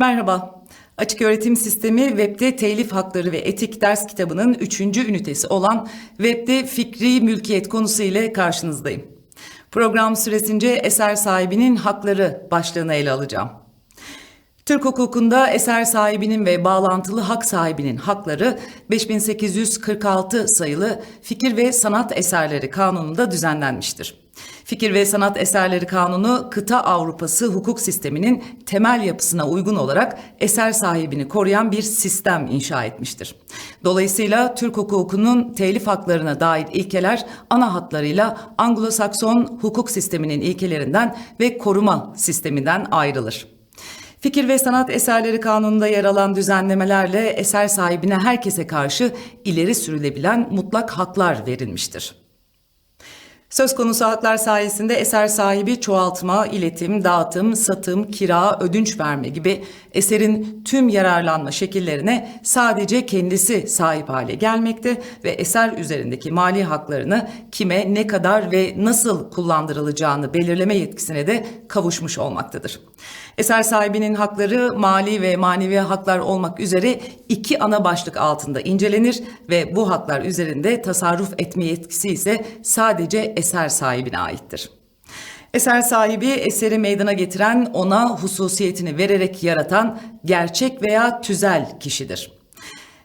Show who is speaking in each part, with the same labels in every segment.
Speaker 1: Merhaba. Açık Öğretim Sistemi Web'de Telif Hakları ve Etik ders kitabının 3. ünitesi olan Web'de fikri mülkiyet konusu ile karşınızdayım. Program süresince eser sahibinin hakları başlığını ele alacağım. Türk hukukunda eser sahibinin ve bağlantılı hak sahibinin hakları 5846 sayılı Fikir ve Sanat Eserleri Kanunu'nda düzenlenmiştir. Fikir ve Sanat Eserleri Kanunu, kıta Avrupası hukuk sisteminin temel yapısına uygun olarak eser sahibini koruyan bir sistem inşa etmiştir. Dolayısıyla Türk hukukunun telif haklarına dair ilkeler ana hatlarıyla Anglo-Sakson hukuk sisteminin ilkelerinden ve koruma sisteminden ayrılır. Fikir ve sanat eserleri kanununda yer alan düzenlemelerle eser sahibine herkese karşı ileri sürülebilen mutlak haklar verilmiştir. Söz konusu haklar sayesinde eser sahibi çoğaltma, iletim, dağıtım, satım, kira, ödünç verme gibi eserin tüm yararlanma şekillerine sadece kendisi sahip hale gelmekte ve eser üzerindeki mali haklarını kime, ne kadar ve nasıl kullandırılacağını belirleme yetkisine de kavuşmuş olmaktadır. Eser sahibinin hakları mali ve manevi haklar olmak üzere iki ana başlık altında incelenir ve bu haklar üzerinde tasarruf etme yetkisi ise sadece eser sahibine aittir. Eser sahibi eseri meydana getiren, ona hususiyetini vererek yaratan gerçek veya tüzel kişidir.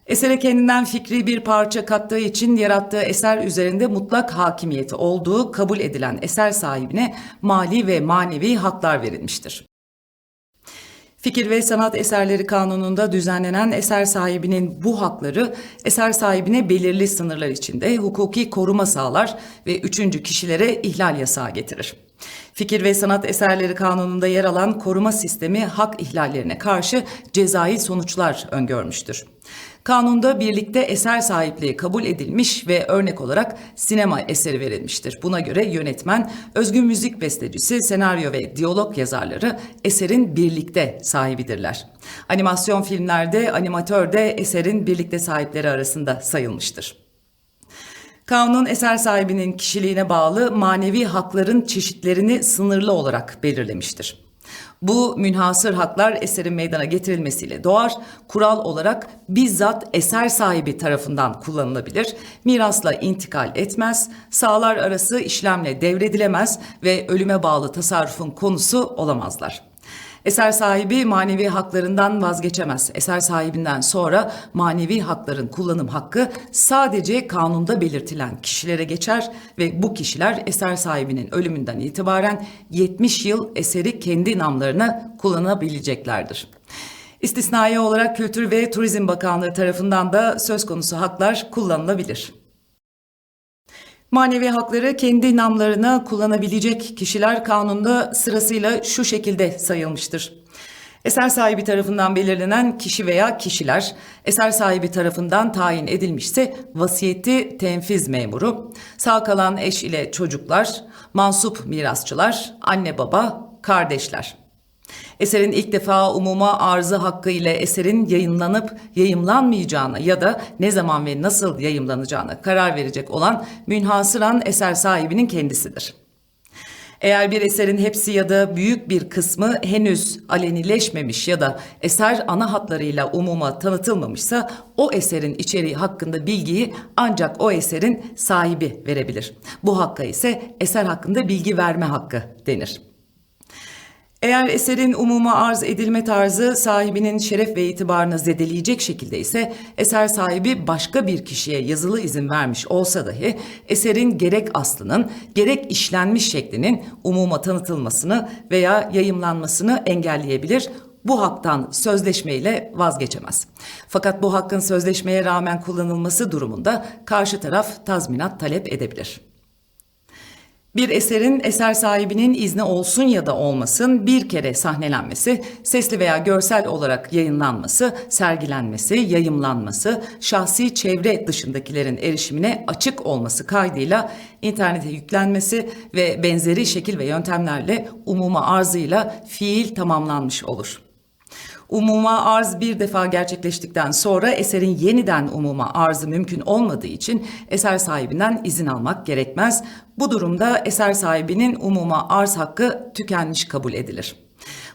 Speaker 1: Esere kendinden fikri bir parça kattığı için yarattığı eser üzerinde mutlak hakimiyeti olduğu kabul edilen eser sahibine mali ve manevi haklar verilmiştir. Fikir ve Sanat Eserleri Kanunu'nda düzenlenen eser sahibinin bu hakları eser sahibine belirli sınırlar içinde hukuki koruma sağlar ve üçüncü kişilere ihlal yasağı getirir. Fikir ve Sanat Eserleri Kanunu'nda yer alan koruma sistemi hak ihlallerine karşı cezai sonuçlar öngörmüştür. Kanunda birlikte eser sahipliği kabul edilmiş ve örnek olarak sinema eseri verilmiştir. Buna göre yönetmen, özgün müzik bestecisi, senaryo ve diyalog yazarları eserin birlikte sahibidirler. Animasyon filmlerde animatör de eserin birlikte sahipleri arasında sayılmıştır. Kanun eser sahibinin kişiliğine bağlı manevi hakların çeşitlerini sınırlı olarak belirlemiştir. Bu münhasır haklar eserin meydana getirilmesiyle doğar. Kural olarak bizzat eser sahibi tarafından kullanılabilir. Mirasla intikal etmez. Sağlar arası işlemle devredilemez ve ölüme bağlı tasarrufun konusu olamazlar. Eser sahibi manevi haklarından vazgeçemez. Eser sahibinden sonra manevi hakların kullanım hakkı sadece kanunda belirtilen kişilere geçer ve bu kişiler eser sahibinin ölümünden itibaren 70 yıl eseri kendi namlarına kullanabileceklerdir. İstisnai olarak Kültür ve Turizm Bakanlığı tarafından da söz konusu haklar kullanılabilir. Manevi hakları kendi namlarına kullanabilecek kişiler kanunda sırasıyla şu şekilde sayılmıştır. Eser sahibi tarafından belirlenen kişi veya kişiler, eser sahibi tarafından tayin edilmişse vasiyeti tenfiz memuru, sağ kalan eş ile çocuklar, mansup mirasçılar, anne baba, kardeşler. Eserin ilk defa umuma arzı hakkı ile eserin yayınlanıp yayımlanmayacağına ya da ne zaman ve nasıl yayımlanacağına karar verecek olan münhasıran eser sahibinin kendisidir. Eğer bir eserin hepsi ya da büyük bir kısmı henüz alenileşmemiş ya da eser ana hatlarıyla umuma tanıtılmamışsa o eserin içeriği hakkında bilgiyi ancak o eserin sahibi verebilir. Bu hakka ise eser hakkında bilgi verme hakkı denir. Eğer eserin umuma arz edilme tarzı sahibinin şeref ve itibarını zedeleyecek şekilde ise eser sahibi başka bir kişiye yazılı izin vermiş olsa dahi eserin gerek aslının gerek işlenmiş şeklinin umuma tanıtılmasını veya yayımlanmasını engelleyebilir bu haktan sözleşmeyle vazgeçemez. Fakat bu hakkın sözleşmeye rağmen kullanılması durumunda karşı taraf tazminat talep edebilir. Bir eserin eser sahibinin izni olsun ya da olmasın bir kere sahnelenmesi, sesli veya görsel olarak yayınlanması, sergilenmesi, yayımlanması, şahsi çevre dışındakilerin erişimine açık olması kaydıyla internete yüklenmesi ve benzeri şekil ve yöntemlerle umuma arzıyla fiil tamamlanmış olur. Umuma arz bir defa gerçekleştikten sonra eserin yeniden umuma arzı mümkün olmadığı için eser sahibinden izin almak gerekmez. Bu durumda eser sahibinin umuma arz hakkı tükenmiş kabul edilir.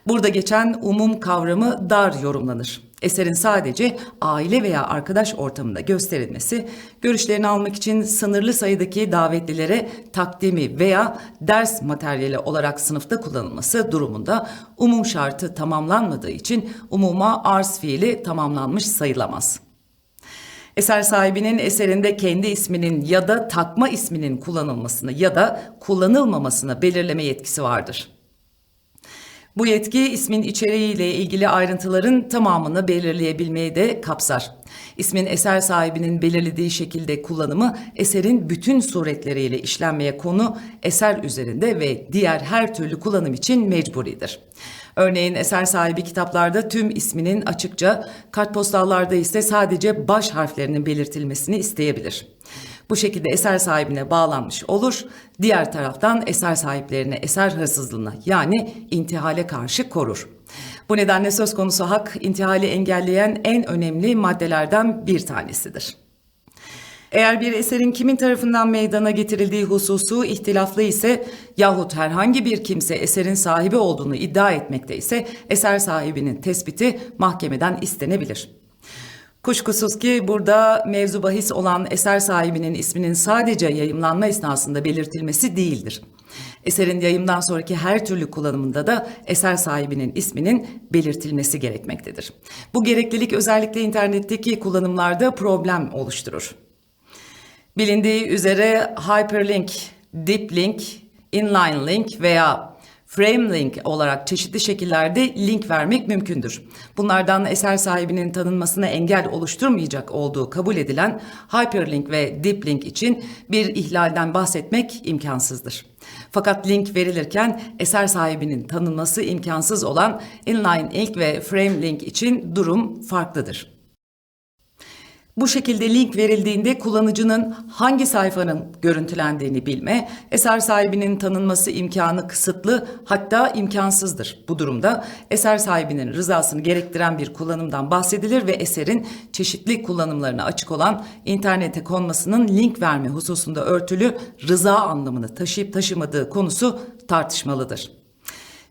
Speaker 1: Burada geçen umum kavramı dar yorumlanır. Eserin sadece aile veya arkadaş ortamında gösterilmesi, görüşlerini almak için sınırlı sayıdaki davetlilere takdimi veya ders materyali olarak sınıfta kullanılması durumunda umum şartı tamamlanmadığı için umuma arz fiili tamamlanmış sayılamaz. Eser sahibinin eserinde kendi isminin ya da takma isminin kullanılmasını ya da kullanılmamasını belirleme yetkisi vardır. Bu yetki ismin içeriğiyle ilgili ayrıntıların tamamını belirleyebilmeyi de kapsar. İsmin eser sahibinin belirlediği şekilde kullanımı eserin bütün suretleriyle işlenmeye konu eser üzerinde ve diğer her türlü kullanım için mecburidir. Örneğin eser sahibi kitaplarda tüm isminin açıkça, kartpostallarda ise sadece baş harflerinin belirtilmesini isteyebilir. Bu şekilde eser sahibine bağlanmış olur. Diğer taraftan eser sahiplerine eser hırsızlığına yani intihale karşı korur. Bu nedenle söz konusu hak intihali engelleyen en önemli maddelerden bir tanesidir. Eğer bir eserin kimin tarafından meydana getirildiği hususu ihtilaflı ise yahut herhangi bir kimse eserin sahibi olduğunu iddia etmekte ise eser sahibinin tespiti mahkemeden istenebilir. Kuşkusuz ki burada mevzu bahis olan eser sahibinin isminin sadece yayımlanma esnasında belirtilmesi değildir. Eserin yayımdan sonraki her türlü kullanımında da eser sahibinin isminin belirtilmesi gerekmektedir. Bu gereklilik özellikle internetteki kullanımlarda problem oluşturur. Bilindiği üzere hyperlink, deep link, inline link veya frame link olarak çeşitli şekillerde link vermek mümkündür. Bunlardan eser sahibinin tanınmasına engel oluşturmayacak olduğu kabul edilen hyperlink ve deep link için bir ihlalden bahsetmek imkansızdır. Fakat link verilirken eser sahibinin tanınması imkansız olan inline link ve frame link için durum farklıdır. Bu şekilde link verildiğinde kullanıcının hangi sayfanın görüntülendiğini bilme, eser sahibinin tanınması imkanı kısıtlı hatta imkansızdır. Bu durumda eser sahibinin rızasını gerektiren bir kullanımdan bahsedilir ve eserin çeşitli kullanımlarına açık olan internete konmasının link verme hususunda örtülü rıza anlamını taşıyıp taşımadığı konusu tartışmalıdır.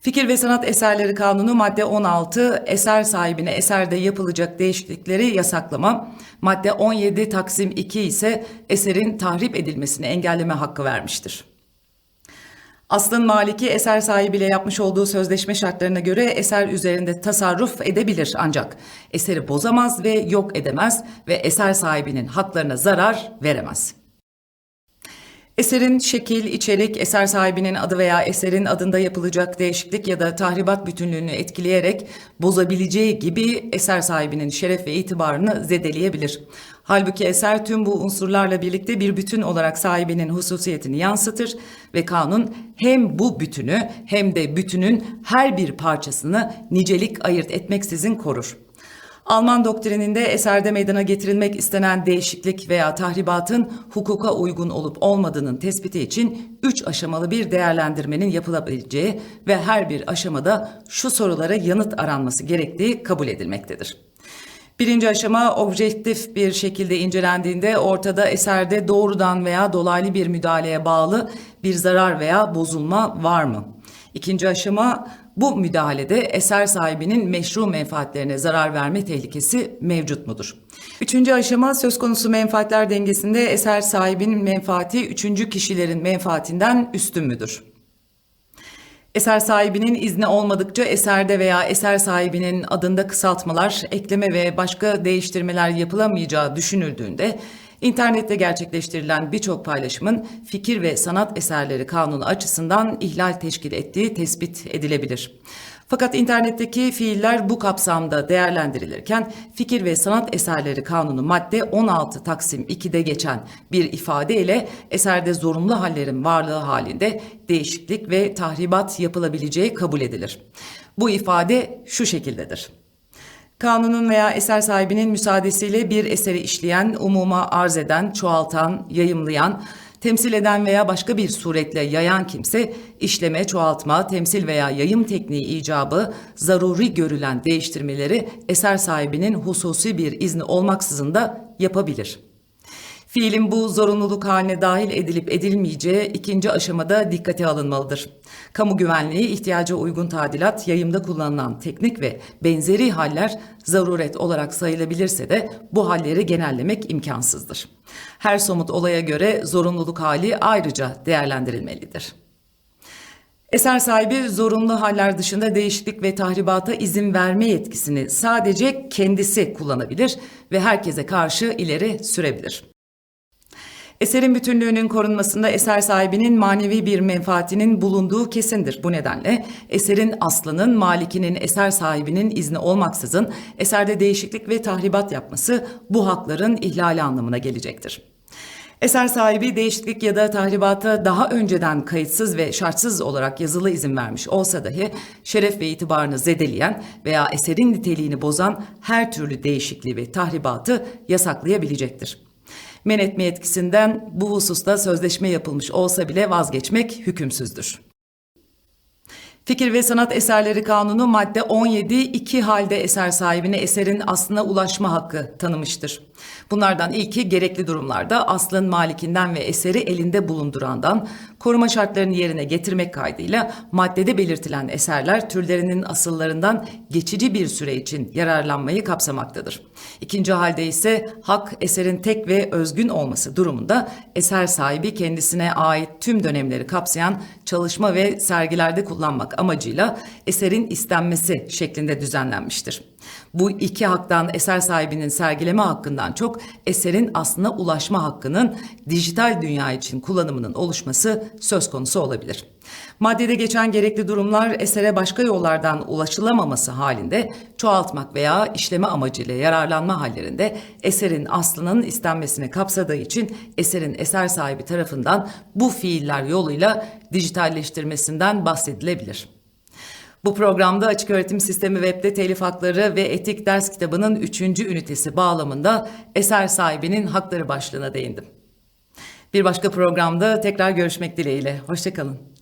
Speaker 1: Fikir ve Sanat Eserleri Kanunu madde 16 eser sahibine eserde yapılacak değişiklikleri yasaklama. Madde 17 Taksim 2 ise eserin tahrip edilmesini engelleme hakkı vermiştir. Aslın maliki eser sahibiyle yapmış olduğu sözleşme şartlarına göre eser üzerinde tasarruf edebilir ancak eseri bozamaz ve yok edemez ve eser sahibinin haklarına zarar veremez. Eserin şekil, içerik, eser sahibinin adı veya eserin adında yapılacak değişiklik ya da tahribat bütünlüğünü etkileyerek bozabileceği gibi eser sahibinin şeref ve itibarını zedeleyebilir. Halbuki eser tüm bu unsurlarla birlikte bir bütün olarak sahibinin hususiyetini yansıtır ve kanun hem bu bütünü hem de bütünün her bir parçasını nicelik ayırt etmeksizin korur. Alman doktrininde eserde meydana getirilmek istenen değişiklik veya tahribatın hukuka uygun olup olmadığının tespiti için üç aşamalı bir değerlendirmenin yapılabileceği ve her bir aşamada şu sorulara yanıt aranması gerektiği kabul edilmektedir. Birinci aşama objektif bir şekilde incelendiğinde ortada eserde doğrudan veya dolaylı bir müdahaleye bağlı bir zarar veya bozulma var mı? İkinci aşama bu müdahalede eser sahibinin meşru menfaatlerine zarar verme tehlikesi mevcut mudur? Üçüncü aşama söz konusu menfaatler dengesinde eser sahibinin menfaati üçüncü kişilerin menfaatinden üstün müdür? Eser sahibinin izni olmadıkça eserde veya eser sahibinin adında kısaltmalar, ekleme ve başka değiştirmeler yapılamayacağı düşünüldüğünde İnternette gerçekleştirilen birçok paylaşımın fikir ve sanat eserleri kanunu açısından ihlal teşkil ettiği tespit edilebilir. Fakat internetteki fiiller bu kapsamda değerlendirilirken fikir ve sanat eserleri kanunu madde 16 Taksim 2'de geçen bir ifade ile eserde zorunlu hallerin varlığı halinde değişiklik ve tahribat yapılabileceği kabul edilir. Bu ifade şu şekildedir. Kanunun veya eser sahibinin müsaadesiyle bir eseri işleyen, umuma arz eden, çoğaltan, yayımlayan, temsil eden veya başka bir suretle yayan kimse işleme, çoğaltma, temsil veya yayım tekniği icabı zaruri görülen değiştirmeleri eser sahibinin hususi bir izni olmaksızın da yapabilir. Fiilin bu zorunluluk haline dahil edilip edilmeyeceği ikinci aşamada dikkate alınmalıdır. Kamu güvenliği, ihtiyaca uygun tadilat, yayımda kullanılan teknik ve benzeri haller zaruret olarak sayılabilirse de bu halleri genellemek imkansızdır. Her somut olaya göre zorunluluk hali ayrıca değerlendirilmelidir. Eser sahibi zorunlu haller dışında değişiklik ve tahribata izin verme yetkisini sadece kendisi kullanabilir ve herkese karşı ileri sürebilir. Eserin bütünlüğünün korunmasında eser sahibinin manevi bir menfaatinin bulunduğu kesindir. Bu nedenle eserin aslının, malikinin, eser sahibinin izni olmaksızın eserde değişiklik ve tahribat yapması bu hakların ihlali anlamına gelecektir. Eser sahibi değişiklik ya da tahribata daha önceden kayıtsız ve şartsız olarak yazılı izin vermiş olsa dahi şeref ve itibarını zedeleyen veya eserin niteliğini bozan her türlü değişikliği ve tahribatı yasaklayabilecektir. Men etme yetkisinden bu hususta sözleşme yapılmış olsa bile vazgeçmek hükümsüzdür. Fikir ve Sanat Eserleri Kanunu madde 17 iki halde eser sahibine eserin aslına ulaşma hakkı tanımıştır. Bunlardan ilki gerekli durumlarda aslın malikinden ve eseri elinde bulundurandan koruma şartlarını yerine getirmek kaydıyla maddede belirtilen eserler türlerinin asıllarından geçici bir süre için yararlanmayı kapsamaktadır. İkinci halde ise hak eserin tek ve özgün olması durumunda eser sahibi kendisine ait tüm dönemleri kapsayan çalışma ve sergilerde kullanmak amacıyla eserin istenmesi şeklinde düzenlenmiştir. Bu iki haktan eser sahibinin sergileme hakkından çok eserin aslına ulaşma hakkının dijital dünya için kullanımının oluşması söz konusu olabilir. Maddede geçen gerekli durumlar esere başka yollardan ulaşılamaması halinde çoğaltmak veya işleme amacıyla yararlanma hallerinde eserin aslının istenmesini kapsadığı için eserin eser sahibi tarafından bu fiiller yoluyla dijitalleştirmesinden bahsedilebilir. Bu programda Açık Öğretim Sistemi Web'de telif hakları ve etik ders kitabının 3. ünitesi bağlamında eser sahibinin hakları başlığına değindim. Bir başka programda tekrar görüşmek dileğiyle. Hoşçakalın.